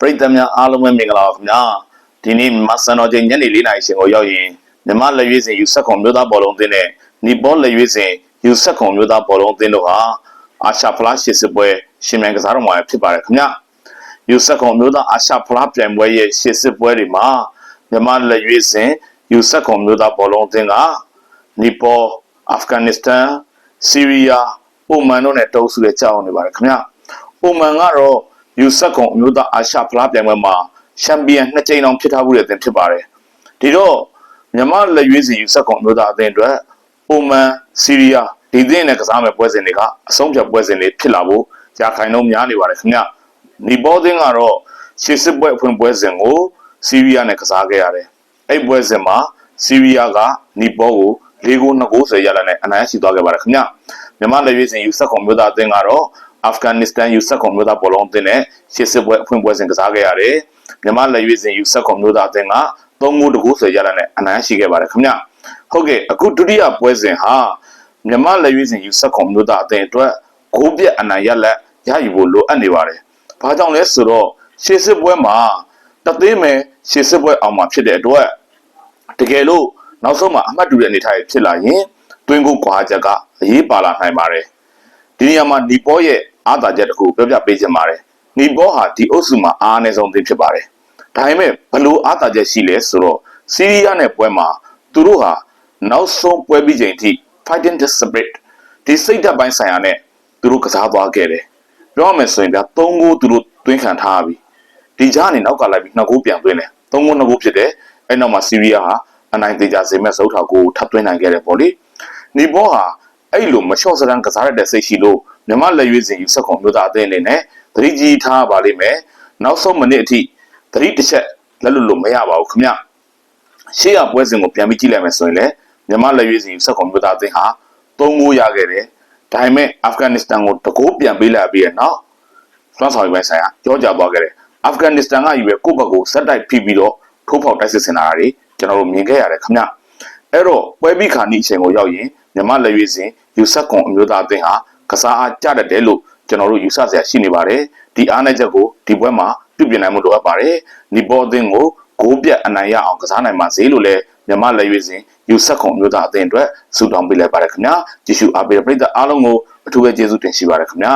ပရိသတ်များအားလုံးပဲမင်္ဂလာပါခင်ဗျာဒီနေ့မဆန်တော်ချိန်ညနေ၄နာရီရှင်ကိုရောက်ရင်မြမလက်ရွေးစင်ယူဆက်ခွန်မျိုးသားဘောလုံးအသင်းနဲ့နီပေါလက်ရွေးစင်ယူဆက်ခွန်မျိုးသားဘောလုံးအသင်းတို့ဟာအာရှဖလားရှစ်စစ်ပွဲရှင်မြန်ကစားတော်မှာဖြစ်ပါတယ်ခင်ဗျာယူဆက်ခွန်မျိုးသားအာရှဖလားပြိုင်ပွဲရဲ့ရှစ်စစ်ပွဲတွေမှာမြမလက်ရွေးစင်ယူဆက်ခွန်မျိုးသားဘောလုံးအသင်းကနီပေါအာဖဂန်နစ္စတန်ဆီးရီးယားအိုမန်တို့နဲ့တုံးစုတဲ့ကြောက်နေပါတယ်ခင်ဗျာအိုမန်ကတော့ ယူဆက်ကွန်အမျိုးသားအာရှဖလားပြိုင်ပွဲမှာချန်ပီယံနှစ်ကြိမ်အောင်ဖြစ်ထားမှုတဲ့အသင်းဖြစ်ပါတယ်။ဒီတော့မြန်မာလက်ရွေးစီယူဆက်ကွန်အမျိုးသားအသင်းအတွက်အိုမန်ဆီးရီးယားဒီသင်းနဲ့ကစားမဲ့ပွဲစဉ်တွေကအဆုံးဖြတ်ပွဲစဉ်တွေဖြစ်လာဖို့ကြာခိုင်လုံးများနေပါတယ်ခင်ဗျ။ဒီဘောသင်းကတော့ရှေ့စစ်ပွဲအဖွင့်ပွဲစဉ်ကိုဆီးရီးယားနဲ့ကစားခဲ့ရတယ်။အဲ့ပွဲစဉ်မှာဆီးရီးယားကနီပေါကို၄ဂိုး2ဂိုးဆွဲရလာနဲ့အနိုင်ရရှိသွားခဲ့ပါတယ်ခင်ဗျ။မြန်မာလက်ရွေးစင်ယူဆက်ကွန်အမျိုးသားအသင်းကတော့ အာဖဂန်နစ္စတန်ယူဆက်ကွန်မျိုးသားဘောလုံးအသင်းနဲ့ရှေ့စစ်ပွဲအဖွင့်ပွဲစဉ်ကစားခဲ့ရတယ်။မြန်မာလက်ရွေးစင်ယူဆက်ကွန်မျိုးသားအသင်းက၃ဂိုးတကူဆွဲရလာနဲ့အနိုင်ရှိခဲ့ပါတယ်ခင်ဗျ။ဟုတ်ကဲ့အခုဒုတိယပွဲစဉ်ဟာမြန်မာလက်ရွေးစင်ယူဆက်ကွန်မျိုးသားအသင်းအတွက်ဂိုးပြက်အနိုင်ရလက်ရယူဖို့လိုအပ်နေပါတယ်။ဘာကြောင့်လဲဆိုတော့ရှေ့စစ်ပွဲမှာတသေးမဲ့ရှေ့စစ်ပွဲအောင်မှာဖြစ်တဲ့အတွက်တကယ်လို့နောက်ဆုံးမှာအမှတ်တူတဲ့အနေအထားဖြစ်လာရင်တွင်းကိုကွာချက်ကအရေးပါလာနိုင်ပါတယ်။ဒီနေရာမှာနီပေါရဲ့ အားသာချက်တစ်ခုပြောပြပေးချင်ပါတယ်။နီပေါဟာဒီအုပ်စုမှာအားအနည်းဆုံးသင်းဖြစ်ပါတယ်။ဒါပေမဲ့ဘလို့အားသာချက်ရှိလဲဆိုတော့စီးရီးယားနဲ့ပွဲမှာသူတို့ဟာနောက်ဆုံးပွဲပြီးချိန်ထိ fighting the spirit ဒီစိတ်ဓာတ်ပိုင်းဆိုင်ရာနဲ့သူတို့ကစားသွားခဲ့တယ်။ပြောရမယ်ဆိုရင်ဗျာ၃ဂိုးသူတို့သွင်းခံထားပြီ။ဒီကြားနေနောက်ကလိုက်ပြီး2ဂိုးပြန်သွင်းတယ်။၃ဂိုး2ဂိုးဖြစ်တယ်။အဲ့နောက်မှာစီးရီးယားဟာအနိုင်သေးကြစေမဲ့စုထောက်ကိုထပ်သွင်းနိုင်ခဲ့တယ်ပေါ့လေ။နီပေါဟာအဲ့လိုမလျှော့စရန်ကစားရတဲ့စိတ်ရှိလို့ မြမလက်ရွေးစင်ယူဆက်ခွန်မျိုးသားအသင်းအနေနဲ့သတိကြီးထားပါလိမ့်မယ်နောက်ဆုံးမိနစ်အထိသတိတစ်ချက်လက်လွတ်လို့မရပါဘူးခင်ဗျရှေ့ရပွဲစဉ်ကိုပြန်ပြီးကြည့်လိုက်မယ်ဆိုရင်လည်းမြမလက်ရွေးစင်ယူဆက်ခွန်မျိုးသားအသင်းဟာ၃ဂိုးရခဲ့တယ်ဒါပေမဲ့အာဖဂန်နစ္စတန်ကိုတကိုးပြန်ပေးလာပြီးရနောက်စွမ်းဆောင်ရည်ပိုင်းဆိုင်ရာကြောကြသွားခဲ့တယ်အာဖဂန်နစ္စတန်ကယူပဲကိုယ့်ဘက်ကိုဆက်တိုက်ဖိပြီးတော့ထိုးဖောက်တိုက်စစ်ဆင်တာတွေကျွန်တော်တို့မြင်ခဲ့ရတယ်ခင်ဗျအဲ့တော့ပွဲပြီးခါနီအချိန်ကိုရောက်ရင်မြမလက်ရွေးစင်ယူဆက်ကွန်အမျိုးသားအသင်းဟာ ကစားအားကြတတ်တယ်လို့ကျွန်တော်တို့ယူဆစရာရှိနေပါတယ်ဒီအားနည်းချက်ကိုဒီပွဲမှာပြုပြင်နိုင်မှုလိုအပ်ပါတယ်နီပေါ်အသင်းကိုဂိုးပြတ်အနိုင်ရအောင်ကစားနိုင်ပါစေလို့လည်းမြမလက်ရွေးစင်ယူဆက်ကွန်အမျိုးသားအသင်းအတွက်ဆုတောင်းပေးလိုက်ပါတယ်ခင်ဗျာကြည့်ရှုအားပေးတဲ့ပရိသတ်အားလုံးကိုအထူးပဲကျေးဇူးတင်ရှိပါတယ်ခင်ဗျာ